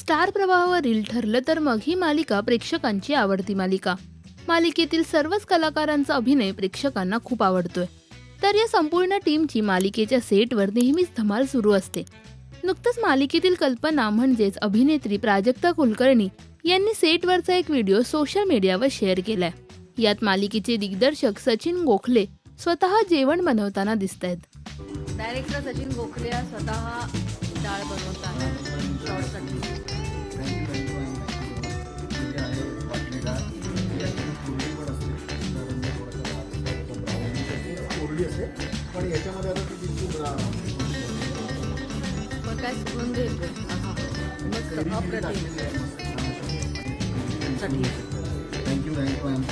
Star प्रवाहावरील ठरलं तर मग ही मालिका प्रेक्षकांची आवडती मालिका. मालिकेतील सर्वच कलाकारांचा अभिनय प्रेक्षकांना खूप आवडतोय. तर या संपूर्ण टीमची मालिकेच्या सेटवर नेहमीच धमाल सुरू असते. नुकतंच मालिकेतील कल्पना म्हणजेच अभिनेत्री प्राजक्ता कुलकर्णी यांनी सेटवरचा एक व्हिडिओ सोशल मीडियावर शेअर केलाय. यात मालिकेचे दिग्दर्शक सचिन गोखले स्वतः जेवण बनवताना दिसत आहेत डायरेक्टर सचिन गोखले हा स्वतः डाळ बनवतात कोरडी असते पण याच्यामध्ये आता ती thank you thank you ma'am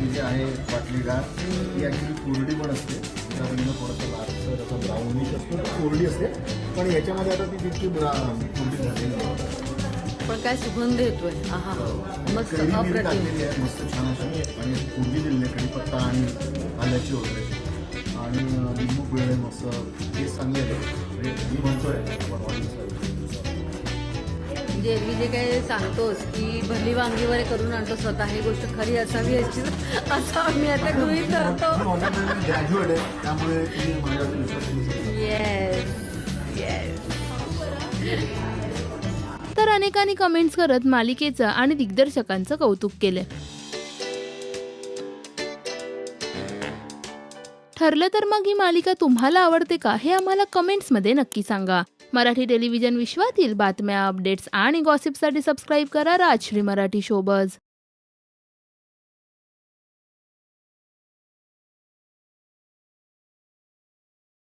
ही जी आहे बाटली डाळ ती ॲक्च्युली कोरडी पण असते. त्या रंग थोडंसं लालसर असं ब्राउनिश असतो कोरडी असते. पण याच्यामध्ये आता ती तितकी ब्रा कोरडी झालेली आहे. पण काय सुगंध येतोय आहा. मस्त छान अशी. आणि कोरडी दिलेली कढीपत्ता आणि आल्याची वगैरे आणि लिंबू पिळले मस्त आहे म्हणजे मी म्हणतोय आपण. म्हणजे एरवी जे काही सांगतोस की भरली वांगी वगैरे करून आणतो स्वतः ही गोष्ट खरी असावी अशी असं मी आता गृहीत मी ऑलरेडी ग्रॅज्युएट आहे त्यामुळे तर अनेकांनी कमेंट्स करत मालिकेचं आणि दिग्दर्शकांचं कौतुक केले ठरलं तर मग ही मालिका तुम्हाला आवडते का हे आम्हाला कमेंट्समध्ये नक्की सांगा. मराठी टेलिव्हिजन विश्वातील बातम्या अपडेट्स आणि गॉसिपसाठी सबस्क्राईब करा राजश्री मराठी शोबज